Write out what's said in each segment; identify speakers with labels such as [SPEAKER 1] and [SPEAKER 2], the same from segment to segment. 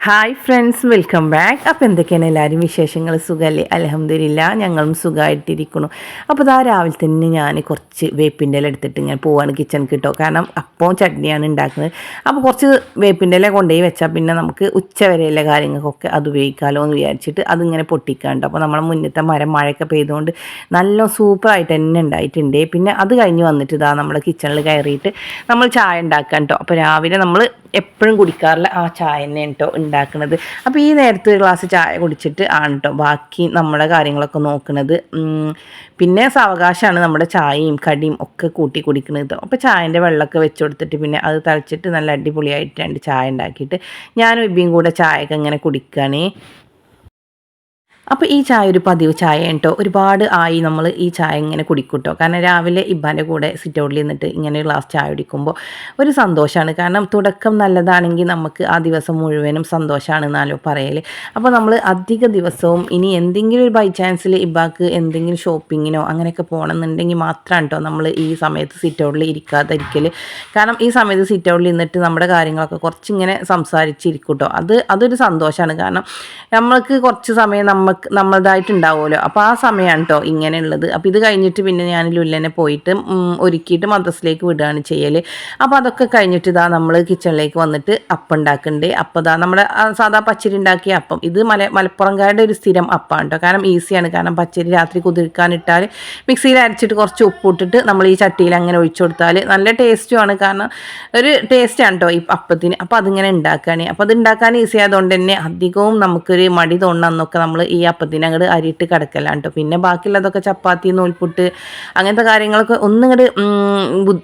[SPEAKER 1] Hi friends welcome back അപ്പോൾ എന്തൊക്കെയാണ് എല്ലാവരും വിശേഷങ്ങൾ? സുഖമല്ലേ അലഹമ്മദില്ല ഞങ്ങളും സുഖമായിട്ടിരിക്കുന്നു അപ്പോൾ ഇതാ രാവിലെ തന്നെ ഞാൻ കുറച്ച് വേപ്പിന്റെ ഇല എടുത്തിട്ട് ഇങ്ങനെ പോവാണ് കിച്ചൺ കിട്ടോ കാരണം അപ്പം ചട്നിയാണ് ഉണ്ടാക്കുന്നത് അപ്പോൾ കുറച്ച് വേപ്പിന്റെ ഇല കൊണ്ടുപോയി വെച്ചാൽ പിന്നെ നമുക്ക് ഉച്ച വരെയുള്ള കാര്യങ്ങൾക്കൊക്കെ അത് ഉപയോഗിക്കാമല്ലോ എന്ന് വിചാരിച്ചിട്ട് അതിങ്ങനെ പൊട്ടിക്കാണ്ട്. അപ്പോൾ നമ്മളെ മുന്നത്തെ മരം മഴയൊക്കെ പെയ്തുകൊണ്ട് നല്ല സൂപ്പറായിട്ട് തന്നെ ഉണ്ടായിട്ടുണ്ട് പിന്നെ അത് കഴിഞ്ഞ് വന്നിട്ട് ഇതാ നമ്മുടെ കിച്ചണിൽ കയറിയിട്ട് നമ്മൾ ചായ ഉണ്ടാക്കാൻ കേട്ടോ അപ്പോൾ രാവിലെ നമ്മൾ എപ്പോഴും കുടിക്കാറില്ല ആ ചായ തന്നെ കേട്ടോ ഉണ്ടാക്കുന്നത് അപ്പോൾ ഈ നേരത്തെ ഒരു ഗ്ലാസ് ചായ കുടിച്ചിട്ട് ആണ് കേട്ടോ ബാക്കി നമ്മുടെ കാര്യങ്ങളൊക്കെ നോക്കുന്നത് പിന്നെ സാവകാശമാണ് നമ്മുടെ ചായയും കടിയും ഒക്കെ കൂട്ടി കുടിക്കുന്നത് കേട്ടോ അപ്പോൾ ചായന്റെ വെള്ളമൊക്കെ വെച്ച് കൊടുത്തിട്ട് പിന്നെ അത് തളിച്ചിട്ട് നല്ല അടിപൊളിയായിട്ട് രണ്ട് ചായ ഉണ്ടാക്കിയിട്ട്. ഞാനും ഇബിയും കൂടെ ചായയൊക്കെ ഇങ്ങനെ കുടിക്കുകയാണേ അപ്പോൾ ഈ ചായ ഒരു പതിവ് ചായ കേട്ടോ ഒരുപാട് ആയി നമ്മൾ ഈ ചായ ഇങ്ങനെ കുടിക്കൂട്ടോ. കാരണം രാവിലെ ഇബ്ബാന്റെ കൂടെ സിറ്റ് ഔട്ടിൽ നിന്നിട്ട് ഇങ്ങനെ ഒരു ഗ്ലാസ് ചായ കുടിക്കുമ്പോൾ ഒരു സന്തോഷമാണ് കാരണം തുടക്കം നല്ലതാണെങ്കിൽ നമുക്ക് ആ ദിവസം മുഴുവനും സന്തോഷമാണ് എന്നാലോ പറയൽ അപ്പോൾ നമ്മൾ അധിക ദിവസവും ഇനി എന്തെങ്കിലും ഒരു ബൈ ചാൻസിൽ ഇബ്ബാക്ക് എന്തെങ്കിലും ഷോപ്പിങ്ങിനോ അങ്ങനെയൊക്കെ പോകണമെന്നുണ്ടെങ്കിൽ മാത്രമാണ് കേട്ടോ നമ്മൾ ഈ സമയത്ത് സിറ്റ് ഔട്ടിൽ ഇരിക്കാതിരിക്കൽ കാരണം ഈ സമയത്ത് സിറ്റ് ഔട്ടിൽ നിന്നിട്ട് നമ്മുടെ കാര്യങ്ങളൊക്കെ കുറച്ചിങ്ങനെ സംസാരിച്ചിരിക്കും കേട്ടോ അത് അതൊരു സന്തോഷമാണ് കാരണം നമ്മൾക്ക് കുറച്ച് സമയം നമുക്ക് നമ്മളതായിട്ടുണ്ടാവുമല്ലോ അപ്പോൾ ആ സമയമാണ് കേട്ടോ ഇങ്ങനെയുള്ളത്. അപ്പോൾ ഇത് കഴിഞ്ഞിട്ട് പിന്നെ ഞാൻ ലുല്ലനെ പോയിട്ട് ഒരുക്കിയിട്ട് മദ്രസിലേക്ക് വിടുകയാണ് ചെയ്യൽ അപ്പോൾ അതൊക്കെ കഴിഞ്ഞിട്ട് ഇതാ നമ്മൾ കിച്ചണിലേക്ക് വന്നിട്ട് അപ്പം ഉണ്ടാക്കുന്നുണ്ട് അപ്പോൾ ഇതാ നമ്മുടെ സാധാ പച്ചരി ഉണ്ടാക്കിയ അപ്പം. ഇത് മല മലപ്പുറംകാരുടെ ഒരു സ്ഥിരം അപ്പാണ് കേട്ടോ കാരണം ഈസിയാണ്. കാരണം പച്ചരി രാത്രി കുതിർക്കാനിട്ടാൽ മിക്സിയിൽ അരച്ചിട്ട് കുറച്ച് ഉപ്പിട്ടിട്ട് നമ്മൾ ഈ ചട്ടിയിൽ അങ്ങനെ ഒഴിച്ചു കൊടുത്താൽ നല്ല ടേസ്റ്റുമാണ് കാരണം ഒരു ടേസ്റ്റാണ് കേട്ടോ ഈ അപ്പത്തിന്. അപ്പോൾ അതിങ്ങനെ ഉണ്ടാക്കുകയാണ് അപ്പോൾ അത് ഉണ്ടാക്കാൻ ഈസി ആയതുകൊണ്ട് തന്നെ അധികവും നമുക്കൊരു മടി തോന്നുന്നൊക്കെ നമ്മൾ ഈ അപ്പത്തിന് അങ്ങോട്ട് അരിയിട്ട് കിടക്കലാണ് കേട്ടോ പിന്നെ ബാക്കിയുള്ളതൊക്കെ ചപ്പാത്തി നൂൽപുട്ട് അങ്ങനത്തെ കാര്യങ്ങളൊക്കെ ഒന്നിങ്ങോട്ട്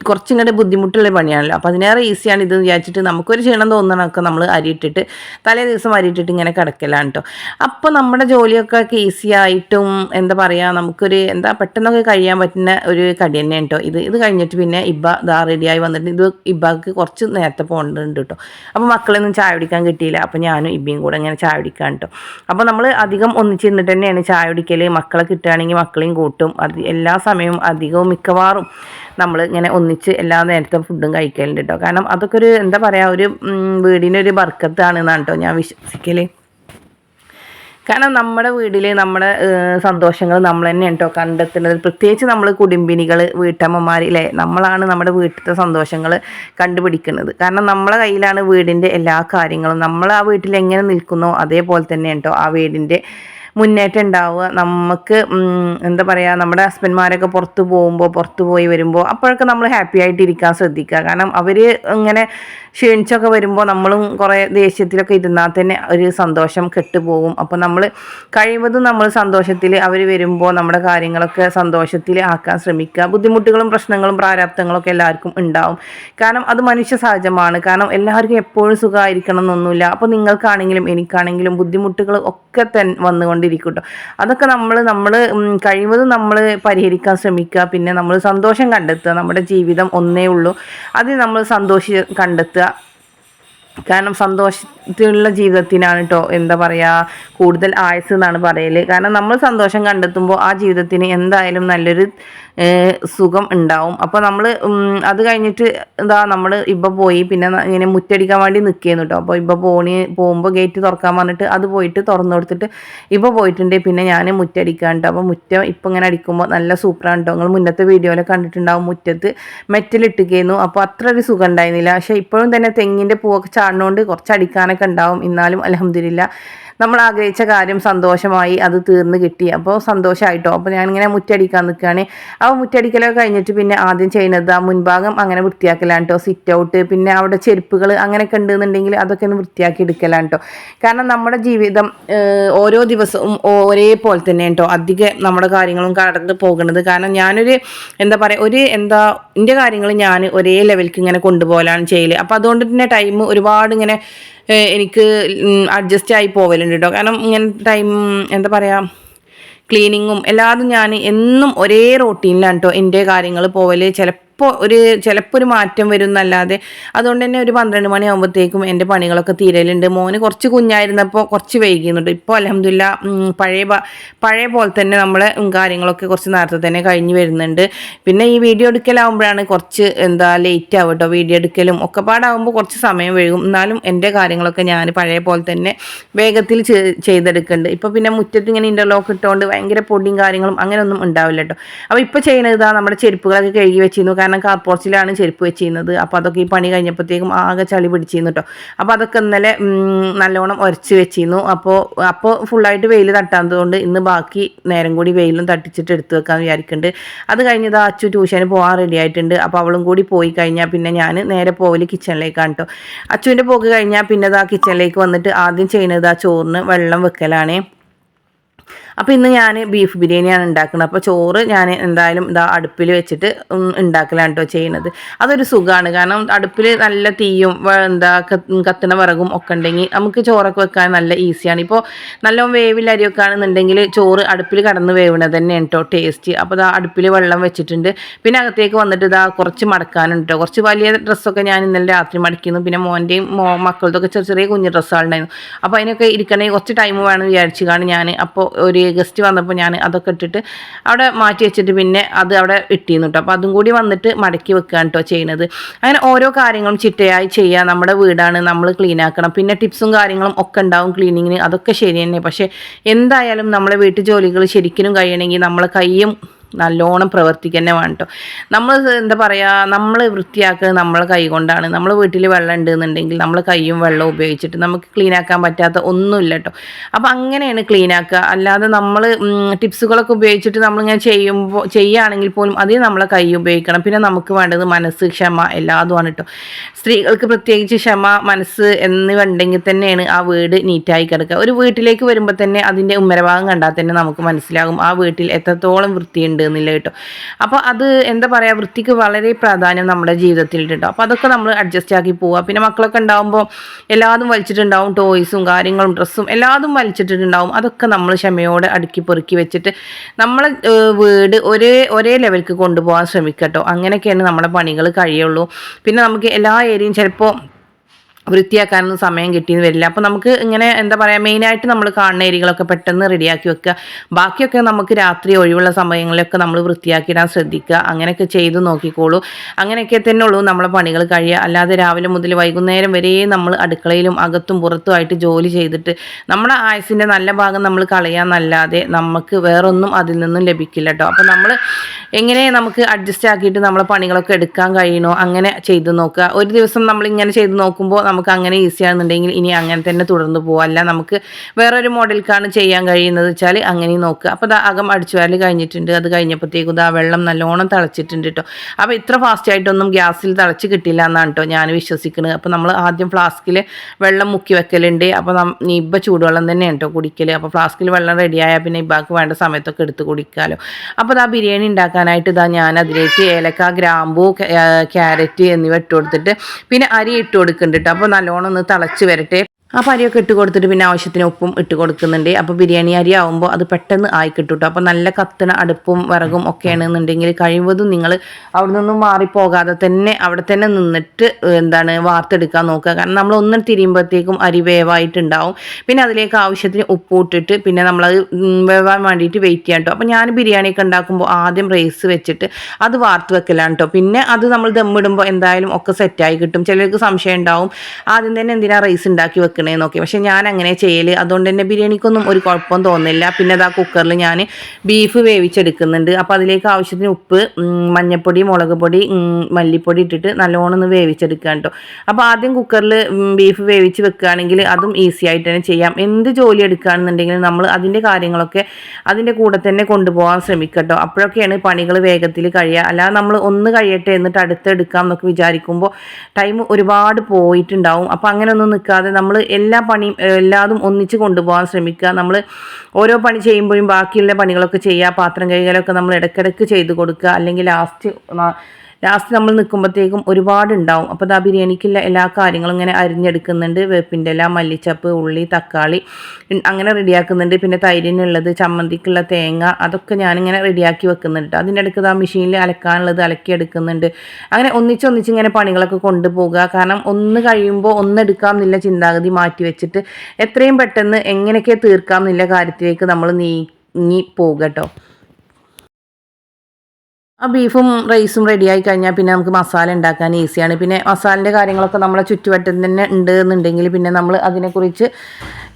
[SPEAKER 1] കുറച്ചിങ്ങോട്ട് ബുദ്ധിമുട്ടുള്ള പണിയാണല്ലോ. അപ്പോൾ അതിനേറെ ഈസിയാണ് ഇത് വിചാരിച്ചിട്ട് നമുക്കൊരു ക്ഷീണം തോന്നണമൊക്കെ നമ്മൾ അരിയിട്ടിട്ട് തലേ ദിവസം അരിയിട്ടിട്ട് ഇങ്ങനെ കിടക്കലാണ് കേട്ടോ അപ്പോൾ നമ്മുടെ ജോലിയൊക്കെ ഈസി ആയിട്ടും എന്താ പറയുക നമുക്കൊരു എന്താ പെട്ടെന്നൊക്കെ കഴിയാൻ പറ്റുന്ന ഒരു കടി തന്നെ കേട്ടോ ഇത് ഇത് കഴിഞ്ഞിട്ട് പിന്നെ ഇബ്ബ ഇതാ റെഡിയായി വന്നിട്ട് ഇത് ഇബ്ബക്ക് കുറച്ച് നേരത്തെ പോകേണ്ടതുണ്ട് കേട്ടോ അപ്പോൾ മക്കളൊന്നും ചായ കുടിക്കാൻ കിട്ടിയില്ല. അപ്പോൾ ഞാനും ഇബ്ബയും കൂടെ ഇങ്ങനെ ചായ കുടിക്കാൻ കേട്ടോ അപ്പോൾ നമ്മൾ അധികം ഒന്നിച്ചിരുന്നിട്ട് തന്നെയാണ് ചായ കുടിക്കൽ മക്കളെ കിട്ടുകയാണെങ്കിൽ മക്കളെയും കൂട്ടും. അത് എല്ലാ സമയവും അധികവും മിക്കവാറും നമ്മൾ ഇങ്ങനെ ഒന്നിച്ച് എല്ലാ നേരത്തും ഫുഡും കഴിക്കലുണ്ട് കേട്ടോ കാരണം അതൊക്കെ ഒരു എന്താ പറയുക ഒരു വീടിനൊരു ബർക്കത്താണ് എന്നാണ് കേട്ടോ ഞാൻ വിശ്വസിക്കൽ കാരണം നമ്മുടെ വീട്ടിൽ നമ്മുടെ സന്തോഷങ്ങൾ നമ്മൾ തന്നെ കേട്ടോ കണ്ടെത്തുന്നത്. പ്രത്യേകിച്ച് നമ്മൾ കുടുംബിനികൾ വീട്ടമ്മമാരിലെ നമ്മളാണ് നമ്മുടെ വീട്ടിലത്തെ സന്തോഷങ്ങൾ കണ്ടുപിടിക്കുന്നത്. കാരണം നമ്മളെ കയ്യിലാണ് വീടിന്റെ എല്ലാ കാര്യങ്ങളും. നമ്മൾ ആ വീട്ടിൽ എങ്ങനെ നിൽക്കുന്നോ അതേപോലെ തന്നെ കേട്ടോ ആ വീടിന്റെ മുന്നേറ്റം ഉണ്ടാവുക നമുക്ക് എന്താ പറയുക നമ്മുടെ ഹസ്ബൻഡ്മാരൊക്കെ പുറത്ത് പോകുമ്പോൾ പുറത്ത് പോയി വരുമ്പോൾ അപ്പോഴൊക്കെ നമ്മൾ ഹാപ്പി ആയിട്ട് ഇരിക്കാൻ ശ്രദ്ധിക്കുക. കാരണം അവർ ഇങ്ങനെ ക്ഷീണിച്ചൊക്കെ വരുമ്പോൾ നമ്മളും കുറേ ദേഷ്യത്തിലൊക്കെ ഇരുന്നാൽ തന്നെ ഒരു സന്തോഷം കെട്ടുപോകും. അപ്പോൾ നമ്മൾ കഴിവതും നമ്മൾ സന്തോഷത്തിൽ അവർ വരുമ്പോൾ നമ്മുടെ കാര്യങ്ങളൊക്കെ സന്തോഷത്തിൽ ആക്കാൻ ശ്രമിക്കുക. ബുദ്ധിമുട്ടുകളും പ്രശ്നങ്ങളും പ്രാരാബ്ദങ്ങളൊക്കെ എല്ലാവർക്കും ഉണ്ടാവും. കാരണം അത് മനുഷ്യ സഹജമാണ്. കാരണം എല്ലാവർക്കും എപ്പോഴും സുഖമായിരിക്കണം എന്നൊന്നുമില്ല അപ്പോൾ നിങ്ങൾക്കാണെങ്കിലും എനിക്കാണെങ്കിലും ബുദ്ധിമുട്ടുകൾ ഒക്കെ തന്നെ വന്നുകൊണ്ടിരിക്കും കേട്ടോ അതൊക്കെ നമ്മൾ നമ്മൾ കഴിവതും നമ്മൾ പരിഹരിക്കാൻ ശ്രമിക്കുക. പിന്നെ നമ്മൾ സന്തോഷം കണ്ടെത്തുക. നമ്മുടെ ജീവിതം ഒന്നേ ഉള്ളൂ. അതിൽ നമ്മൾ സന്തോഷി കണ്ടെത്തുക. കാരണം സന്തോഷത്തിലുള്ള ജീവിതത്തിനാണ് കേട്ടോ എന്താ പറയുക കൂടുതൽ ആയുസ് എന്നാണ് പറയൽ കാരണം നമ്മൾ സന്തോഷം കണ്ടെത്തുമ്പോൾ ആ ജീവിതത്തിന് എന്തായാലും നല്ലൊരു സുഖം ഉണ്ടാവും. അപ്പോൾ നമ്മൾ അത് കഴിഞ്ഞിട്ട് എന്താ നമ്മൾ ഇപ്പം പോയി. പിന്നെ ഇങ്ങനെ മുറ്റടിക്കാൻ വേണ്ടി നിൽക്കുന്നു കേട്ടോ അപ്പോൾ ഇപ്പം പോണി പോകുമ്പോൾ ഗേറ്റ് തുറക്കാൻ പറഞ്ഞിട്ട് അത് പോയിട്ട് തുറന്നു കൊടുത്തിട്ട് ഇപ്പോൾ പോയിട്ടുണ്ട്. പിന്നെ ഞാൻ മുറ്റടിക്കാൻ കേട്ടോ അപ്പോൾ മുറ്റം ഇപ്പം ഇങ്ങനെ അടിക്കുമ്പോൾ നല്ല സൂപ്പറാണ് കേട്ടോ നിങ്ങൾ മുന്നത്തെ വീഡിയോയിൽ കണ്ടിട്ടുണ്ടാവും മുറ്റത്ത് മെറ്റലിട്ടിരിക്കുന്നു അപ്പോൾ അത്ര ഒരു സുഖം ഉണ്ടായിരുന്നില്ല. പക്ഷേ ഇപ്പോഴും തന്നെ തെങ്ങിന്റെ പൂവൊക്കെ ചാടുന്നതുകൊണ്ട് കുറച്ച് അടിക്കാനൊക്കെ ഉണ്ടാവും. എന്നാലും അലഹമില്ല നമ്മൾ ആഗ്രഹിച്ച കാര്യം സന്തോഷമായി അത് തീർന്ന് കിട്ടി. അപ്പോൾ സന്തോഷമായിട്ടോ അപ്പോൾ ഞാനിങ്ങനെ മുറ്റടിക്കാൻ നിൽക്കുകയാണ്. ആ മുറ്റടിക്കലൊക്കെ കഴിഞ്ഞിട്ട് പിന്നെ ആദ്യം ചെയ്യുന്നത് ആ മുൻഭാഗം അങ്ങനെ വൃത്തിയാക്കലാണ് കേട്ടോ സിറ്റ് ഔട്ട് പിന്നെ അവിടെ ചെരുപ്പുകൾ അങ്ങനെയൊക്കെ ഉണ്ടെന്നുണ്ടെങ്കിൽ അതൊക്കെ ഒന്ന് വൃത്തിയാക്കി എടുക്കലാണ് കേട്ടോ കാരണം നമ്മുടെ ജീവിതം ഓരോ ദിവസവും ഒരേപോലെ തന്നെ കേട്ടോ അധികം നമ്മുടെ കാര്യങ്ങളും കടന്ന് പോകുന്നത്. കാരണം ഞാനൊരു എന്താ പറയുക ഒരു എന്താ എന്റെ കാര്യങ്ങൾ ഞാൻ ഒരേ ലെവലിലേക്ക് ഇങ്ങനെ കൊണ്ടുപോകലാണ് ചെയ്യൽ അപ്പോൾ അതുകൊണ്ട് തന്നെ ടൈം ഒരുപാട് ഇങ്ങനെ എനിക്ക് അഡ്ജസ്റ്റ് ആയി പോവലുണ്ട് കേട്ടോ കാരണം ഇങ്ങനെ ടൈം എന്താ പറയുക ക്ലീനിങ്ങും എല്ലാതും ഞാൻ എന്നും ഒരേ റൊട്ടീനിലാണ് കേട്ടോ എന്റെ കാര്യങ്ങൾ പോവൽ ചിലപ്പോൾ ചിലപ്പോൾ ഒരു ചിലപ്പോൾ ഒരു മാറ്റം വരും എന്നല്ലാതെ അതുകൊണ്ട് തന്നെ ഒരു പന്ത്രണ്ട് മണിയാകുമ്പോഴത്തേക്കും എന്റെ പണികളൊക്കെ തീരലുണ്ട്. മോന് കുറച്ച് കുഞ്ഞായിരുന്നപ്പോൾ കുറച്ച് വൈകിയുന്നുണ്ട് ഇപ്പോൾ അലഹമില്ല പഴയ പഴയ പോലെ തന്നെ നമ്മളെ കാര്യങ്ങളൊക്കെ കുറച്ച് നേരത്തെ തന്നെ കഴിഞ്ഞ് വരുന്നുണ്ട്. പിന്നെ ഈ വീഡിയോ എടുക്കലാകുമ്പോഴാണ് കുറച്ച് എന്താ ലേറ്റ് ആവട്ടോ വീഡിയോ എടുക്കലും ഒക്കെ പാടാകുമ്പോൾ കുറച്ച് സമയം വഴുകും എന്നാലും എന്റെ കാര്യങ്ങളൊക്കെ ഞാൻ പഴയ പോലെ തന്നെ വേഗത്തിൽ ചെയ്തെടുക്കുന്നുണ്ട് ഇപ്പോൾ പിന്നെ മുറ്റത്ത് ഇങ്ങനെ ഇന്റർലോക്ക് ഇട്ടുകൊണ്ട് ഭയങ്കര പൊടിയും കാര്യങ്ങളും അങ്ങനെയൊന്നും ഉണ്ടാവില്ല കേട്ടോ അപ്പോൾ ഇപ്പോൾ ചെയ്യുന്നത് ഇതാ നമ്മുടെ ചെരുപ്പുകളൊക്കെ കഴുകി വെച്ചിരുന്നു. കാരണം കാർപോർച്ചിലാണ് ചെരുപ്പ് വെച്ചിരുന്നത്. അപ്പോൾ അതൊക്കെ ഈ പണി കഴിഞ്ഞപ്പോഴത്തേക്കും ആകെ ചളി പിടിച്ചിരുന്നു കേട്ടോ അപ്പോൾ അതൊക്കെ ഇന്നലെ നല്ലോണം ഉരച്ച് വെച്ചിരുന്നു. അപ്പോൾ അപ്പോൾ ഫുള്ളായിട്ട് വെയിൽ തട്ടാത്തതുകൊണ്ട് ഇന്ന് ബാക്കി നേരം കൂടി വെയിലും തട്ടിച്ചിട്ട് എടുത്ത് വെക്കാൻ വിചാരിക്കുന്നുണ്ട് അത് കഴിഞ്ഞ് ഇതാ അച്ചു ട്യൂഷന് പോകാൻ റെഡി ആയിട്ടുണ്ട്. അപ്പോൾ അവളും കൂടി പോയി കഴിഞ്ഞാൽ പിന്നെ ഞാൻ നേരെ പോവൽ കിച്ചണിലേക്കാണ് കേട്ടോ അച്ചുവിന്റെ പോക്ക് കഴിഞ്ഞാൽ പിന്നെ അത് ആ കിച്ചണിലേക്ക് വന്നിട്ട് ആദ്യം ചെയ്യുന്നത് ആ ചോറിന് വെള്ളം വെക്കലാണേ. അപ്പോൾ ഇന്ന് ഞാൻ ബീഫ് ബിരിയാണിയാണ് ഉണ്ടാക്കുന്നത്. അപ്പോൾ ചോറ് ഞാൻ എന്തായാലും ഇതാ അടുപ്പിൽ വെച്ചിട്ട് ഉണ്ടാക്കലാണ് കേട്ടോ ചെയ്യുന്നത് അതൊരു സുഖമാണ് കാരണം അടുപ്പിൽ നല്ല തീയും എന്താ കത്ത് കത്തുന്ന വിറകും ഒക്കെ ഉണ്ടെങ്കിൽ നമുക്ക് ചോറൊക്കെ വെക്കാൻ നല്ല ഈസിയാണ്. ഇപ്പോൾ നല്ല വേവിൽ അരിയൊക്കെ ആണെന്നുണ്ടെങ്കിൽ ചോറ് അടുപ്പിൽ കടന്ന് വേവണത് തന്നെയാണ് കേട്ടോ ടേസ്റ്റ് അപ്പോൾ ഇതാ അടുപ്പിൽ വെള്ളം വെച്ചിട്ടുണ്ട്. പിന്നെ അകത്തേക്ക് വന്നിട്ട് ഇതാ കുറച്ച് മടക്കാനുണ്ട് കേട്ടോ കുറച്ച് വലിയ ഡ്രസ്സൊക്കെ ഞാൻ ഇന്നലെ രാത്രി മടക്കിയിരുന്നു പിന്നെ മോന്റെയും മോ മക്കളുടെയൊക്കെ ചെറിയ ചെറിയ കുഞ്ഞു ഡ്രസ്സുകളുണ്ടായിരുന്നു അപ്പോൾ അതിനൊക്കെ ഇരിക്കണമെങ്കിൽ കുറച്ച് ടൈം വേണം വിചാരിച്ചു കാണും ഞാൻ അപ്പോൾ ഒരു ഗസ്റ്റ് വന്നപ്പോൾ ഞാൻ അതൊക്കെ ഇട്ടിട്ട് അവിടെ മാറ്റി വെച്ചിട്ട് പിന്നെ അത് അവിടെ ഇട്ടിരുന്നു കേട്ടോ അപ്പോൾ അതും കൂടി വന്നിട്ട് മടക്കി വെക്കുകയാണ് കേട്ടോ ചെയ്യുന്നത് അങ്ങനെ ഓരോ കാര്യങ്ങളും ചിട്ടയായി ചെയ്യുക നമ്മുടെ വീടാണ് നമ്മൾ ക്ലീൻ ആക്കണം. പിന്നെ ടിപ്സും കാര്യങ്ങളും ഒക്കെ ഉണ്ടാവും ക്ലീനിങ്ങിന് അതൊക്കെ ശരി തന്നെ. പക്ഷേ എന്തായാലും നമ്മളെ വീട്ടു ജോലികൾ ശരിക്കും കഴിയണമെങ്കിൽ നമ്മളെ കൈയും നല്ലോണം പ്രവർത്തിക്കുക തന്നെ വേണം കേട്ടോ നമ്മൾ എന്താ പറയുക നമ്മൾ വൃത്തിയാക്കുന്നത് നമ്മളെ കൈ കൊണ്ടാണ്. നമ്മൾ വീട്ടിൽ വെള്ളം ഉണ്ട് എന്നുണ്ടെങ്കിൽ നമ്മൾ കൈയും വെള്ളവും ഉപയോഗിച്ചിട്ട് നമുക്ക് ക്ലീൻ ആക്കാൻ പറ്റാത്ത ഒന്നുമില്ല കേട്ടോ അപ്പോൾ അങ്ങനെയാണ് ക്ലീൻ ആക്കുക. അല്ലാതെ നമ്മൾ ടിപ്സുകളൊക്കെ ഉപയോഗിച്ചിട്ട് നമ്മളിങ്ങനെ ചെയ്യുമ്പോൾ ചെയ്യുകയാണെങ്കിൽ പോലും അതിൽ നമ്മളെ കൈ ഉപയോഗിക്കണം. പിന്നെ നമുക്ക് വേണ്ടത് മനസ്സ് ക്ഷമ എല്ലാതുമാണ് കേട്ടോ സ്ത്രീകൾക്ക് പ്രത്യേകിച്ച് ക്ഷമ മനസ്സ് എന്നിവ ഉണ്ടെങ്കിൽ തന്നെയാണ് ആ വീട് നീറ്റായി കിടക്കുക. ഒരു വീട്ടിലേക്ക് വരുമ്പോൾ തന്നെ അതിന്റെ ഉമ്മരഭാഗം കണ്ടാൽ തന്നെ നമുക്ക് മനസ്സിലാകും ആ വീട്ടിൽ എത്രത്തോളം വൃത്തിയുണ്ട് എന്നില്ല കേട്ടോ. അപ്പോൾ അത് എന്താ പറയുക വൃത്തിക്ക് വളരെ പ്രാധാന്യം നമ്മുടെ ജീവിതത്തിൽ കേട്ടോ അപ്പോൾ അതൊക്കെ നമ്മൾ അഡ്ജസ്റ്റ് ആക്കി പോവുക പിന്നെ മക്കളൊക്കെ ഉണ്ടാകുമ്പോൾ എല്ലാതും വലിച്ചിട്ടുണ്ടാവും ടോയ്സും കാര്യങ്ങളും ഡ്രസ്സും എല്ലാതും വലിച്ചിട്ടുണ്ടാവും. അതൊക്കെ നമ്മൾ ക്ഷമയോടെ അടുക്കി പെറുക്കി വെച്ചിട്ട് നമ്മളെ വീട് ഒരേ ഒരേ ലെവൽക്ക് കൊണ്ടുപോകാൻ ശ്രമിക്കട്ടോ. കേട്ടോ അങ്ങനെയൊക്കെയാണ് നമ്മുടെ പണികൾ കഴിയുള്ളൂ. പിന്നെ നമുക്ക് എല്ലാ ഏരിയയും ചിലപ്പോൾ വൃത്തിയാക്കാനൊന്നും സമയം കിട്ടിയെന്ന് വരില്ല. അപ്പോൾ നമുക്ക് ഇങ്ങനെ എന്താ പറയുക മെയിനായിട്ട് നമ്മൾ കാണുന്ന ഏരിയകളൊക്കെ പെട്ടെന്ന് റെഡിയാക്കി വെക്കുക. ബാക്കിയൊക്കെ നമുക്ക് രാത്രി ഒഴിവുള്ള സമയങ്ങളിലൊക്കെ നമ്മൾ വൃത്തിയാക്കിയിടാൻ ശ്രദ്ധിക്കുക. അങ്ങനെയൊക്കെ ചെയ്ത് നോക്കിക്കോളൂ. അങ്ങനെയൊക്കെ തന്നെ ഉള്ളൂ നമ്മളെ പണികൾ കഴിയുക. അല്ലാതെ രാവിലെ മുതൽ വൈകുന്നേരം വരെ നമ്മൾ അടുക്കളയിലും അകത്തും പുറത്തുമായിട്ട് ജോലി ചെയ്തിട്ട് നമ്മുടെ ആയുസിന്റെ നല്ല ഭാഗം നമ്മൾ കളയാന്നല്ലാതെ നമുക്ക് വേറൊന്നും അതിൽ നിന്നും ലഭിക്കില്ല കേട്ടോ അപ്പോൾ നമ്മൾ എങ്ങനെ നമുക്ക് അഡ്ജസ്റ്റ് ആക്കിയിട്ട് നമ്മളെ പണികളൊക്കെ എടുക്കാൻ കഴിയണോ അങ്ങനെ ചെയ്ത് നോക്കുക. ഒരു ദിവസം നമ്മൾ ഇങ്ങനെ ചെയ്ത് നോക്കുമ്പോൾ നമുക്ക് അങ്ങനെ ഈസി ആണെന്നുണ്ടെങ്കിൽ ഇനി അങ്ങനെ തന്നെ തുടർന്ന് പോകാം അല്ല നമുക്ക് വേറൊരു മോഡൽക്കാണ് ചെയ്യാൻ കഴിയുന്നത് വെച്ചാൽ അങ്ങനെ നോക്കുക അപ്പോൾ ദാ അകം അടിച്ചു വാരൽ കഴിഞ്ഞിട്ടുണ്ട്. അത് കഴിഞ്ഞപ്പോഴത്തേക്കും ദാ വെള്ളം നല്ലോണം തിളച്ചിട്ടുണ്ട് കേട്ടോ അപ്പോൾ ഇത്ര ഫാസ്റ്റ് ആയിട്ടൊന്നും ഗ്യാസിൽ തിളച്ച് കിട്ടില്ല എന്നാണ് കേട്ടോ ഞാൻ വിശ്വസിക്കുന്നത് അപ്പോൾ നമ്മൾ ആദ്യം ഫ്ലാസ്കിൽ വെള്ളം മുക്കി വെക്കലുണ്ട്. അപ്പോൾ ഇബ്ബ ചൂടുവെള്ളം തന്നെയാണ് കേട്ടോ കുടിക്കൽ അപ്പോൾ ഫ്ലാസ്കിൽ വെള്ളം റെഡിയായാൽ പിന്നെ ഇബ്ബാക്ക് വേണ്ട സമയത്തൊക്കെ എടുത്ത് കുടിക്കാമല്ലോ അപ്പോൾ ഇതാ ബിരിയാണി ഉണ്ടാക്കാനായിട്ട് ഇതാ ഞാൻ അതിലേക്ക് ഏലക്ക ഗ്രാമ്പു ക്യാരറ്റ് എന്നിവ ഇട്ട് കൊടുത്തിട്ട് പിന്നെ അരി ഇട്ട് കൊടുക്കുന്നുണ്ട് കേട്ടോ നല്ലോണം ഒന്ന് തിളച്ച് വരട്ടെ. അപ്പോൾ അരിയൊക്കെ ഇട്ട് കൊടുത്തിട്ട് പിന്നെ ആവശ്യത്തിന് ഉപ്പും ഇട്ട് കൊടുക്കുന്നുണ്ട്. അപ്പോൾ ബിരിയാണി അരി ആവുമ്പോൾ അത് പെട്ടെന്ന് ആയി കിട്ടും കേട്ടോ അപ്പോൾ നല്ല കത്തണ അടുപ്പും വിറകും ഒക്കെ ആണെന്നുണ്ടെങ്കിൽ കഴിവതും നിങ്ങൾ അവിടെ നിന്നും മാറിപ്പോകാതെ തന്നെ അവിടെ തന്നെ നിന്നിട്ട് എന്താണ് വാർത്തെടുക്കാൻ നോക്കുക. കാരണം നമ്മൾ ഒന്നും തിരിയുമ്പോഴത്തേക്കും അരി വേവായിട്ടുണ്ടാവും. പിന്നെ അതിലേക്ക് ആവശ്യത്തിന് ഉപ്പ് ഇട്ടിട്ട് പിന്നെ നമ്മളത് വേവാൻ വേണ്ടിയിട്ട് വെയിറ്റ് ചെയ്യാം കേട്ടോ അപ്പോൾ ഞാൻ ബിരിയാണിയൊക്കെ ഉണ്ടാക്കുമ്പോൾ ആദ്യം റൈസ് വെച്ചിട്ട് അത് വാർത്ത് വെക്കലാണ് കേട്ടോ പിന്നെ അത് നമ്മൾ ദമ്മിടുമ്പോൾ എന്തായാലും ഒക്കെ സെറ്റായി കിട്ടും. ചിലർക്ക് സംശയം ഉണ്ടാവും. ആദ്യം തന്നെ എന്തിനാ റൈസ് ഉണ്ടാക്കി വെക്കണേന്ന് നോക്കി. പക്ഷേ ഞാൻ അങ്ങനെ ചെയ്യൽ അതുകൊണ്ട് തന്നെ ബിരിയാണിക്കൊന്നും ഒരു കുഴപ്പം തോന്നില്ല. പിന്നെ അതാ കുക്കറിൽ ഞാൻ ബീഫ് വേവിച്ചെടുക്കുന്നുണ്ട്. അപ്പോൾ അതിലേക്ക് ആവശ്യത്തിന് ഉപ്പ് മഞ്ഞൾപ്പൊടി മുളക് പൊടി മല്ലിപ്പൊടി ഇട്ടിട്ട് നല്ലോണം ഒന്ന് വേവിച്ചെടുക്കുക കേട്ടോ അപ്പോൾ ആദ്യം കുക്കറിൽ ബീഫ് വേവിച്ച് വെക്കുകയാണെങ്കിൽ അതും ഈസി ആയിട്ട് തന്നെ ചെയ്യാം. എന്ത് ജോലി എടുക്കുകയാണെന്നുണ്ടെങ്കിൽ നമ്മൾ അതിന്റെ കാര്യങ്ങളൊക്കെ അതിന്റെ കൂടെ തന്നെ കൊണ്ടുപോകാൻ ശ്രമിക്കട്ടോ കേട്ടോ അപ്പോഴൊക്കെയാണ് പണികൾ വേഗത്തിൽ കഴിയുക അല്ലാതെ നമ്മൾ ഒന്ന് കഴിയട്ടെ എന്നിട്ട് അടുത്തെടുക്കാം എന്നൊക്കെ വിചാരിക്കുമ്പോൾ ടൈം ഒരുപാട് പോയിട്ടുണ്ടാവും. അപ്പോൾ അങ്ങനെ ഒന്നും നിൽക്കാതെ നമ്മൾ എല്ലാ പണിയും എല്ലാതും ഒന്നിച്ച് കൊണ്ടുപോകാൻ ശ്രമിക്കുക. നമ്മൾ ഓരോ പണി ചെയ്യുമ്പോഴും ബാക്കിയുള്ള പണികളൊക്കെ ചെയ്യുക. പാത്രം കഴുകലൊക്കെ നമ്മൾ ഇടയ്ക്കിടയ്ക്ക് ചെയ്ത് കൊടുക്കുക. അല്ലെങ്കിൽ ലാസ്റ്റ് ലാസ്റ്റ് നമ്മൾ നിൽക്കുമ്പോഴത്തേക്കും ഒരുപാട് ഉണ്ടാവും. അപ്പോൾ ആ ബിരിയാണിക്കുള്ള എല്ലാ കാര്യങ്ങളും ഇങ്ങനെ അരിഞ്ഞെടുക്കുന്നുണ്ട്. വേപ്പിന്റെ ഇല മല്ലിച്ചപ്പ് ഉള്ളി തക്കാളി അങ്ങനെ റെഡിയാക്കുന്നുണ്ട്. പിന്നെ തൈരിനുള്ളത് ചമ്മന്തിക്കുള്ള തേങ്ങ അതൊക്കെ ഞാനിങ്ങനെ റെഡിയാക്കി വെക്കുന്നുണ്ട്. അതിന്റെ ഇടയ്ക്ക് ആ മെഷീനിൽ അലക്കാനുള്ളത് അലക്കിയെടുക്കുന്നുണ്ട് അങ്ങനെ ഒന്നിച്ചൊന്നിച്ച് ഇങ്ങനെ പണികളൊക്കെ കൊണ്ടുപോകുക. കാരണം ഒന്ന് കഴിയുമ്പോൾ ഒന്ന് എടുക്കാം എന്നുള്ള ചിന്താഗതി മാറ്റി വെച്ചിട്ട് എത്രയും പെട്ടെന്ന് എങ്ങനെയൊക്കെ തീർക്കാം എന്നുള്ള കാര്യത്തിലേക്ക് നമ്മൾ നീങ്ങി പോകുക കേട്ടോ. ആ ബീഫും റൈസും റെഡിയായി കഴിഞ്ഞാൽ പിന്നെ നമുക്ക് മസാല ഉണ്ടാക്കാൻ ഈസിയാണ് പിന്നെ മസാലന്റെ കാര്യങ്ങളൊക്കെ നമ്മളെ ചുറ്റുവട്ടം തന്നെ ഉണ്ട് എന്നുണ്ടെങ്കിൽ പിന്നെ നമ്മൾ അതിനെക്കുറിച്ച്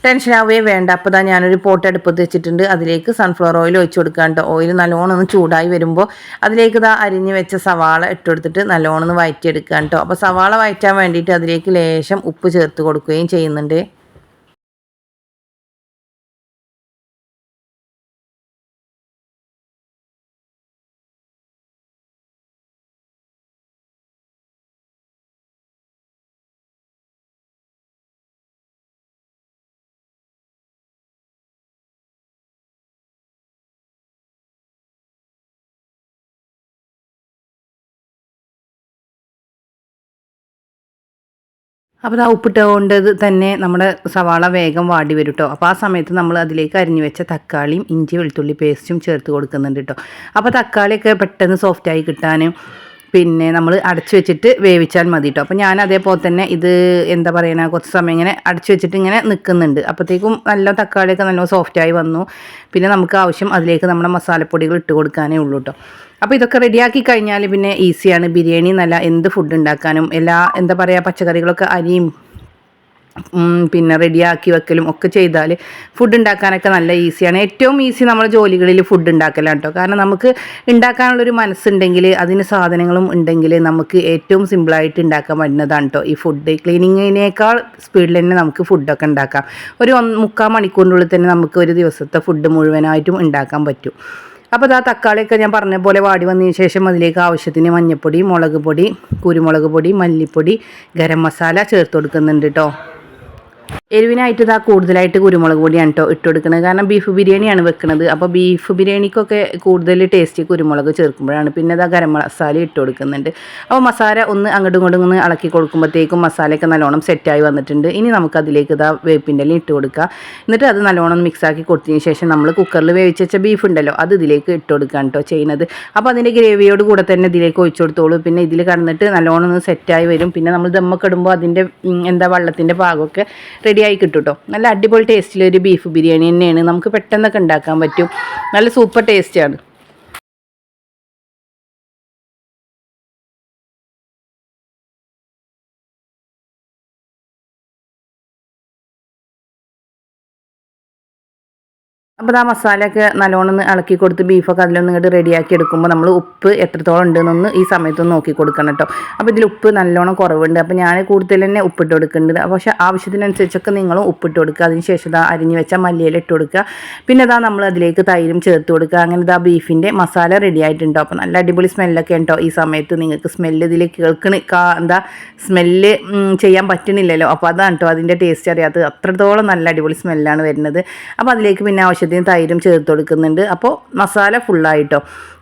[SPEAKER 1] ടെൻഷൻ ആവുകയേ വേണ്ട. അപ്പോൾ തന്നെ ഞാനൊരു പോട്ട് അടുപ്പത്ത് വെച്ചിട്ടുണ്ട്. അതിലേക്ക് സൺഫ്ലവർ ഓയിൽ ഒഴിച്ചു കൊടുക്കാണ്ട് ഓയിൽ നല്ലോണം ഒന്ന് ചൂടായി വരുമ്പോൾ അതിലേക്ക് ഇതാ അരിഞ്ഞ് വെച്ച സവാള ഇട്ടുകൊടുത്തിട്ട് നല്ലോണം ഒന്ന് വഴറ്റിയെടുക്കാൻ കേട്ടോ. അപ്പോൾ സവാള വഴറ്റാൻ വേണ്ടിയിട്ട് അതിലേക്ക് ലേശം ഉപ്പ് ചേർത്ത് കൊടുക്കുകയും ചെയ്യുന്നുണ്ട്. അപ്പോൾ ആ ഉപ്പിട്ടുകൊണ്ടത് തന്നെ നമ്മുടെ സവാള വേഗം വാടി വരും കേട്ടോ അപ്പോൾ ആ സമയത്ത് നമ്മൾ അതിലേക്ക് അരിഞ്ഞു വെച്ച തക്കാളിയും ഇഞ്ചി വെളുത്തുള്ളി പേസ്റ്റും ചേർത്ത് കൊടുക്കുന്നുണ്ട് കേട്ടോ അപ്പോൾ തക്കാളിയൊക്കെ പെട്ടെന്ന് സോഫ്റ്റായി കിട്ടാനും പിന്നെ നമ്മൾ അടച്ചു വെച്ചിട്ട് വേവിച്ചാൽ മതി കേട്ടോ അപ്പോൾ ഞാൻ അതേപോലെ തന്നെ ഇത് എന്താ പറയുക കുറച്ച് സമയം ഇങ്ങനെ അടച്ചു വെച്ചിട്ട് ഇങ്ങനെ നിൽക്കുന്നുണ്ട്. അപ്പോഴത്തേക്കും നല്ല തക്കാളിയൊക്കെ നല്ല സോഫ്റ്റായി വന്നു. പിന്നെ നമുക്ക് ആവശ്യം അതിലേക്ക് നമ്മുടെ മസാലപ്പൊടികൾ ഇട്ട് കൊടുക്കാനേ ഉള്ളൂ കേട്ടോ അപ്പോൾ ഇതൊക്കെ റെഡിയാക്കി കഴിഞ്ഞാൽ പിന്നെ ഈസിയാണ്. ബിരിയാണി നല്ല എന്ത് ഫുഡ് ഉണ്ടാക്കാനും എല്ലാ എന്താ പറയുക പച്ചക്കറികളൊക്കെ അരിയും പിന്നെ റെഡിയാക്കി വെക്കലും ഒക്കെ ചെയ്താൽ ഫുഡ് ഉണ്ടാക്കാനൊക്കെ നല്ല ഈസിയാണ്. ഏറ്റവും ഈസി നമ്മുടെ ജോലികളിൽ ഫുഡ് ഉണ്ടാക്കലാണ് കേട്ടോ കാരണം നമുക്ക് ഉണ്ടാക്കാനുള്ളൊരു മനസ്സുണ്ടെങ്കിൽ അതിന് സാധനങ്ങളും ഉണ്ടെങ്കിൽ നമുക്ക് ഏറ്റവും സിമ്പിളായിട്ട് ഉണ്ടാക്കാൻ പറ്റുന്നതാണ് കേട്ടോ ഈ ഫുഡ് ക്ലീനിങ്ങിനേക്കാൾ സ്പീഡിൽ തന്നെ നമുക്ക് ഫുഡൊക്കെ ഉണ്ടാക്കാം. ഒരു മുക്കാൽ മണിക്കൂറിനുള്ളിൽ തന്നെ നമുക്ക് ഒരു ദിവസത്തെ ഫുഡ് മുഴുവനായിട്ടും ഉണ്ടാക്കാൻ പറ്റും. അപ്പോൾ ആ തക്കാളിയൊക്കെ ഞാൻ പറഞ്ഞ പോലെ വാടി വന്നതിന് ശേഷം അതിലേക്ക് ആവശ്യത്തിന് മഞ്ഞൾപ്പൊടി മുളക് പൊടി കുരുമുളക് പൊടി മല്ലിപ്പൊടി ഗരം മസാല ചേർത്ത് കൊടുക്കുന്നുണ്ട് കേട്ടോ എരിവിനായിട്ട് ഇതാ കൂടുതലായിട്ട് കുരുമുളക് പൊടിയാണ് കേട്ടോ ഇട്ട് കൊടുക്കുന്നത്. കാരണം ബീഫ് ബിരിയാണിയാണ് വെക്കുന്നത് അപ്പോൾ ബീഫ് ബിരിയാണിക്കൊക്കെ കൂടുതൽ ടേസ്റ്റ് കുരുമുളക് ചേർക്കുമ്പോഴാണ് പിന്നെ ഇതാ ഗരം മസാല ഇട്ട് കൊടുക്കുന്നുണ്ട്. അപ്പോൾ മസാല ഒന്ന് അങ്ങോട്ടും ഇങ്ങോട്ടും ഒന്ന് ഇളക്കി കൊടുക്കുമ്പോഴത്തേക്കും മസാലയൊക്കെ നല്ലോണം സെറ്റായി വന്നിട്ടുണ്ട്. ഇനി നമുക്കതിലേക്ക് ഇതാ വേപ്പിന്റെ ഇല ഇട്ട് കൊടുക്കുക എന്നിട്ട് അത് നല്ലോണം മിക്സ് ആക്കി കൊടുത്തതിന് ശേഷം നമ്മൾ കുക്കറിൽ വേവിച്ച് വെച്ച ബീഫ് ഉണ്ടല്ലോ അത് ഇതിലേക്ക് ഇട്ട് കൊടുക്കുകയാണ് കേട്ടോ ചെയ്യുന്നത്. അപ്പോൾ അതിന്റെ ഗ്രേവിയോട് കൂടെ തന്നെ ഇതിലേക്ക് ഒഴിച്ചു കൊടുത്തോളൂ. പിന്നെ ഇതിൽ കടന്നിട്ട് നല്ലോണം ഒന്ന് സെറ്റായി വരും. പിന്നെ നമ്മൾ ദമ്മൊക്കെ ഇടുമ്പോൾ അതിന്റെ എന്താ വെള്ളത്തിന്റെ പാകമൊക്കെ റെഡിയായി കിട്ടും കേട്ടോ നല്ല അടിപൊളി ടേസ്റ്റിലൊരു ബീഫ് ബിരിയാണി തന്നെയാണ്. നമുക്ക് പെട്ടെന്നൊക്കെ ഉണ്ടാക്കാൻ പറ്റും. നല്ല സൂപ്പർ ടേസ്റ്റാണ് അപ്പോൾ ആ മസാലയൊക്കെ നല്ലോണം ഒന്ന് ഇളക്കി കൊടുത്ത് ബീഫൊക്കെ അതിലൊന്ന് ഇങ്ങോട്ട് റെഡിയാക്കി എടുക്കുമ്പോൾ നമ്മൾ ഉപ്പ് എത്രത്തോളം ഉണ്ടെന്നൊന്ന് ഈ സമയത്തൊന്ന് നോക്കി കൊടുക്കണം കേട്ടോ അപ്പോൾ ഇതിൽ ഉപ്പ് നല്ലോണം കുറവുണ്ട്. അപ്പോൾ ഞാൻ കൂടുതൽ തന്നെ ഉപ്പിട്ട് കൊടുക്കുന്നുണ്ട്. അപ്പോൾ പക്ഷേ ആവശ്യത്തിനനുസരിച്ചൊക്കെ നിങ്ങളും ഉപ്പിട്ട് കൊടുക്കുക. അതിന് ശേഷം ഇതാ അരിഞ്ഞ് വെച്ച മല്ലിയില ഇട്ട് കൊടുക്കുക. പിന്നെ ഇതാ നമ്മൾ അതിലേക്ക് തൈരും ചേർത്ത് കൊടുക്കുക. അങ്ങനെ ഇതാ ബീഫിന്റെ മസാല റെഡി ആയിട്ടുണ്ടോ അപ്പോൾ നല്ല അടിപൊളി സ്മെല്ലൊക്കെ ഉണ്ടോ ഈ സമയത്ത്. നിങ്ങൾക്ക് സ്മെല്ല് ഇതിൽ കേൾക്കണ എന്താ സ്മെല്ല് ചെയ്യാൻ പറ്റണില്ലല്ലോ. അപ്പോൾ അതാണ് കേട്ടോ അതിന്റെ ടേസ്റ്റ് അറിയാത്തത്. അത്രത്തോളം നല്ല അടിപൊളി സ്മെല്ലാണ് വരുന്നത്. അപ്പോൾ അതിലേക്ക് പിന്നെ ആവശ്യത്തിന് തൈരും ചേർത്ത് കൊടുക്കുന്നുണ്ട്. അപ്പോൾ മസാല ഫുള്ളായിട്ടോ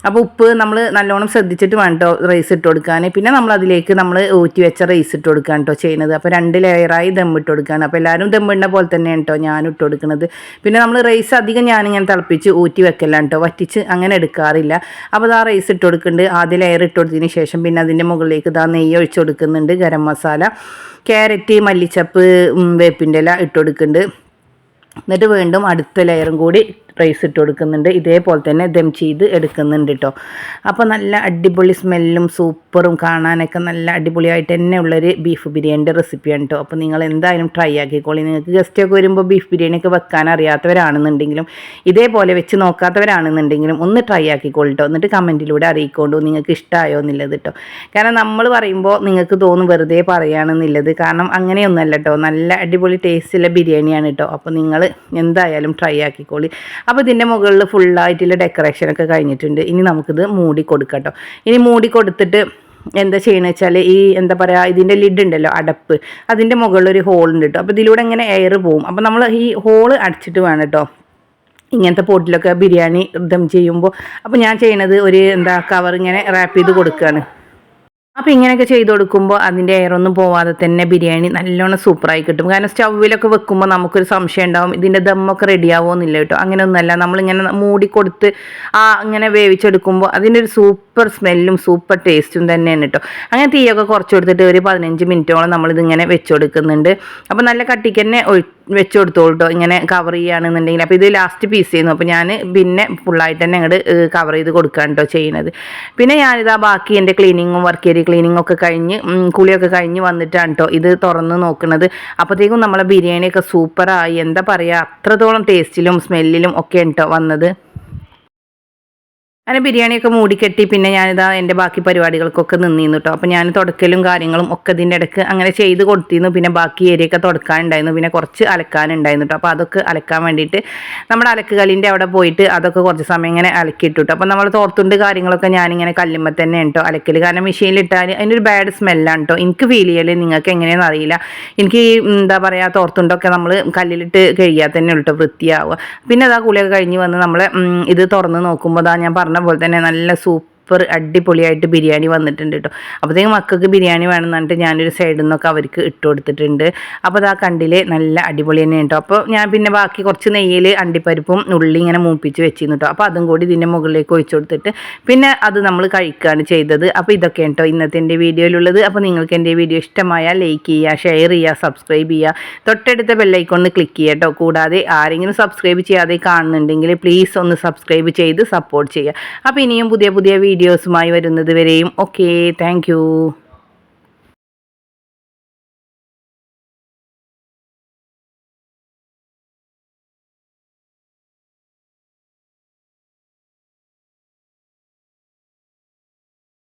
[SPEAKER 1] അപ്പോൾ ഉപ്പ് നമ്മൾ നല്ലോണം ശ്രദ്ധിച്ചിട്ട് വേണം കേട്ടോ റൈസ് ഇട്ട് കൊടുക്കാൻ പിന്നെ നമ്മൾ അതിലേക്ക് നമ്മൾ ഊറ്റി വെച്ച റൈസ് ഇട്ട് കൊടുക്കാൻ കേട്ടോ ചെയ്യുന്നത്. അപ്പോൾ രണ്ട് ലെയറായി ദം ഇട്ട് കൊടുക്കുകയാണ് അപ്പോൾ എല്ലാവരും ദം ഇടുന്ന പോലെ തന്നെയാണ് കേട്ടോ ഞാൻ ഇട്ട് കൊടുക്കുന്നത് പിന്നെ നമ്മൾ റൈസ് അധികം ഞാനിങ്ങനെ തിളപ്പിച്ച് ഊറ്റി വെക്കലാണ് കേട്ടോ വറ്റിച്ച് അങ്ങനെ എടുക്കാറില്ല. അപ്പോൾ ആ റൈസ് ഇട്ട് കൊടുക്കുന്നുണ്ട് ആദ്യ ലെയർ ഇട്ട് കൊടുത്തതിന് ശേഷം പിന്നെ അതിന്റെ മുകളിലേക്ക് ഇതാ നെയ്യ് ഒഴിച്ച് കൊടുക്കുന്നുണ്ട്. ഗരം മസാല ക്യാരറ്റ് മല്ലിച്ചപ്പ് വേപ്പിന്റെ ഇല ഇട്ട് കൊടുക്കുന്നുണ്ട് എന്നിട്ട് വീണ്ടും അടുത്ത ലെയറും കൂടി റൈസ് ഇട്ട് കൊടുക്കുന്നുണ്ട്. ഇതേപോലെ തന്നെ ദം ചെയ്ത് എടുക്കുന്നുണ്ട് കേട്ടോ അപ്പോൾ നല്ല അടിപൊളി സ്മെല്ലും സൂപ്പറും കാണാനൊക്കെ നല്ല അടിപൊളിയായിട്ട് തന്നെ ഉള്ളൊരു ബീഫ് ബിരിയാണിന്റെ റെസിപ്പിയാണ് കേട്ടോ അപ്പോൾ നിങ്ങൾ എന്തായാലും ട്രൈ ആക്കിക്കോളി. നിങ്ങൾക്ക് ഗസ്റ്റൊക്കെ വരുമ്പോൾ ബീഫ് ബിരിയാണിയൊക്കെ വെക്കാൻ അറിയാത്തവരാണെന്നുണ്ടെങ്കിലും ഇതേപോലെ വെച്ച് നോക്കാത്തവരാണെന്നുണ്ടെങ്കിലും ഒന്ന് ട്രൈ ആക്കിക്കോളൂ കേട്ടോ എന്നിട്ട് കമന്റിലൂടെ അറിയിക്കൊണ്ടു നിങ്ങൾക്ക് ഇഷ്ടമായോ എന്നുള്ളത് കേട്ടോ കാരണം നമ്മൾ പറയുമ്പോൾ നിങ്ങൾക്ക് തോന്നും വെറുതെ പറയുകയാണെന്നുള്ളത് കാരണം അങ്ങനെയൊന്നുമല്ല കേട്ടോ നല്ല അടിപൊളി ടേസ്റ്റുള്ള ബിരിയാണിയാണ് കേട്ടോ അപ്പോൾ നിങ്ങൾ എന്തായാലും ട്രൈ ആക്കിക്കോളി. അപ്പോൾ ഇതിന്റെ മുകളിൽ ഫുള്ളായിട്ടുള്ള ഡെക്കറേഷനൊക്കെ കഴിഞ്ഞിട്ടുണ്ട്. ഇനി നമുക്കിത് മൂടി കൊടുക്കട്ടോ. കേട്ടോ ഇനി മൂടി കൊടുത്തിട്ട് എന്താ ചെയ്യണമെന്ന് വെച്ചാൽ ഈ എന്താ പറയുക ഇതിന്റെ ലിഡ് ഉണ്ടല്ലോ അടപ്പ്. അതിന്റെ മുകളിൽ ഒരു ഹോൾ ഉണ്ട് കേട്ടോ അപ്പോൾ ഇതിലൂടെ ഇങ്ങനെ എയർ പോവും. അപ്പോൾ നമ്മൾ ഈ ഹോൾ അടച്ചിട്ട് വേണം കേട്ടോ ഇങ്ങനത്തെ പോട്ടിലൊക്കെ ബിരിയാണി ദം ചെയ്യുമ്പോൾ അപ്പോൾ ഞാൻ ചെയ്യണത് ഒരു എന്താ കവർ ഇങ്ങനെ റാപ്പ് ചെയ്ത് കൊടുക്കുകയാണ് അപ്പോൾ ഇങ്ങനെയൊക്കെ ചെയ്ത് കൊടുക്കുമ്പോൾ അതിന്റെ എയറൊന്നും പോവാതെ തന്നെ ബിരിയാണി നല്ലോണം സൂപ്പറായി കിട്ടും. കാരണം സ്റ്റൗവിലൊക്കെ വെക്കുമ്പോൾ നമുക്കൊരു സംശയം ഉണ്ടാവും ഇതിന്റെ ദമ്മൊക്കെ റെഡി ആവുമെന്നില്ല കേട്ടോ. അങ്ങനെയൊന്നുമല്ല നമ്മളിങ്ങനെ മൂടി കൊടുത്ത് ആ ഇങ്ങനെ വേവിച്ചെടുക്കുമ്പോൾ അതിന്റെ ഒരു സൂപ്പർ സ്മെല്ലും സൂപ്പർ ടേസ്റ്റും തന്നെയാണ് കേട്ടോ. അങ്ങനെ തീയൊക്കെ കുറച്ച് കൊടുത്തിട്ട് ഒരു പതിനഞ്ച് മിനിറ്റോളം നമ്മളിതിങ്ങനെ വെച്ച് കൊടുക്കുന്നുണ്ട് അപ്പോൾ നല്ല കട്ടിക്ക് തന്നെ വെച്ച് കൊടുത്തോളൂ കേട്ടോ ഇങ്ങനെ കവർ ചെയ്യുകയാണെന്നുണ്ടെങ്കിൽ അപ്പോൾ ഇത് ലാസ്റ്റ് പീസ് ചെയ്യുന്നു. അപ്പോൾ ഞാൻ പിന്നെ ഫുള്ളായിട്ട് തന്നെ അങ്ങോട്ട് കവർ ചെയ്ത് കൊടുക്കുകയാണ് കേട്ടോ ചെയ്യുന്നത്. പിന്നെ ഞാനിതാ ബാക്കി എന്റെ ക്ലീനിങ്ങും വർക്ക് ഏരിയ ക്ലീനിങ്ങും ഒക്കെ കഴിഞ്ഞ് കുളിയൊക്കെ കഴിഞ്ഞ് വന്നിട്ടാണ് കേട്ടോ ഇത് തുറന്ന് നോക്കുന്നത് അപ്പോഴത്തേക്കും നമ്മളെ ബിരിയാണിയൊക്കെ സൂപ്പറായി എന്താ പറയുക അത്രത്തോളം ടേസ്റ്റിലും സ്മെല്ലിലും ഒക്കെ കേട്ടോ വന്നത്. അങ്ങനെ ബിരിയാണിയൊക്കെ മൂടിക്കെട്ടി പിന്നെ ഞാനിതാ എന്റെ ബാക്കി പരിപാടികൾക്കൊക്കെ നിന്നിരുന്നു കേട്ടോ അപ്പോൾ ഞാൻ തുടക്കലും കാര്യങ്ങളും ഒക്കെ ഇതിന്റെ ഇടയ്ക്ക് അങ്ങനെ ചെയ്ത് കൊടുത്തിരുന്നു. പിന്നെ ബാക്കി ഏരിയയൊക്കെ തുടക്കാനുണ്ടായിരുന്നു. പിന്നെ കുറച്ച് അലക്കാനുണ്ടായിരുന്നു കേട്ടോ അപ്പോൾ അതൊക്കെ അലക്കാൻ വേണ്ടിയിട്ട് നമ്മുടെ അലക്ക് കലിന്റെ അവിടെ പോയിട്ട് അതൊക്കെ കുറച്ച് സമയം ഇങ്ങനെ അലക്കിയിട്ടു കേട്ടോ അപ്പോൾ നമ്മൾ തോർത്തുണ്ട് കാര്യങ്ങളൊക്കെ ഞാനിങ്ങനെ കല്ലുമ്പോൾ തന്നെ കേട്ടോ അലക്കൽ കാരണം മെഷീനിലിട്ടാൽ അതിനൊരു ബാഡ് സ്മെല്ലാണ് കേട്ടോ എനിക്ക് ഫീൽ ചെയ്യൽ നിങ്ങൾക്ക് എങ്ങനെയാണെന്ന് അറിയില്ല. എനിക്ക് ഈ എന്താ പറയുക തോർത്തുണ്ടൊക്കെ നമ്മൾ കല്ലിലിട്ട് കഴുകിയാൽ തന്നെ ഉള്ളൂ വൃത്തിയാവുക. പിന്നെ അതാ കുളിയൊക്കെ കഴിഞ്ഞ് വന്ന് നമ്മൾ ഇത് തുറന്ന് നോക്കുമ്പോൾ അതാ ഞാൻ പറഞ്ഞ പോലെ തന്നെ നല്ല സൂപ്പർ അടിപൊളിയായിട്ട് ബിരിയാണി വന്നിട്ടുണ്ട് കേട്ടോ അപ്പോഴത്തേക്കും മക്കൾക്ക് ബിരിയാണി വേണമെന്ന് പറഞ്ഞിട്ട് ഞാനൊരു സൈഡിൽ നിന്നൊക്കെ അവർക്ക് ഇട്ട് കൊടുത്തിട്ടുണ്ട്. അപ്പോൾ അതാ കണ്ടിൽ നല്ല അടിപൊളി തന്നെ കേട്ടോ അപ്പോൾ ഞാൻ പിന്നെ ബാക്കി കുറച്ച് നെയ്യിൽ അണ്ടിപ്പരിപ്പും ഉള്ളി ഇങ്ങനെ മൂപ്പിച്ച് വെച്ചിരുന്നു കേട്ടോ അപ്പോൾ അതും കൂടി ഇതിന്റെ മുകളിലേക്ക് ഒഴിച്ചു കൊടുത്തിട്ട് പിന്നെ അത് നമ്മൾ കഴിക്കുകയാണ് ചെയ്തത്. അപ്പോൾ ഇതൊക്കെ കേട്ടോ ഇന്നത്തെ എന്റെ വീഡിയോയിലുള്ളത്. അപ്പോൾ നിങ്ങൾക്ക് എന്റെ വീഡിയോ ഇഷ്ടമായാൽ ലൈക്ക് ചെയ്യുക ഷെയർ ചെയ്യുക സബ്സ്ക്രൈബ് ചെയ്യുക തൊട്ടടുത്ത ബെല്ലൈക്കൊന്ന് ക്ലിക്ക് ചെയ്യുക കേട്ടോ കൂടാതെ ആരെങ്കിലും സബ്സ്ക്രൈബ് ചെയ്യാതെ കാണുന്നുണ്ടെങ്കിൽ പ്ലീസ് ഒന്ന് സബ്സ്ക്രൈബ് ചെയ്ത് സപ്പോർട്ട് ചെയ്യുക അപ്പോൾ ഇനിയും പുതിയ പുതിയ വീഡിയോസുമായി വരുന്നത് വരെയും. Okay thank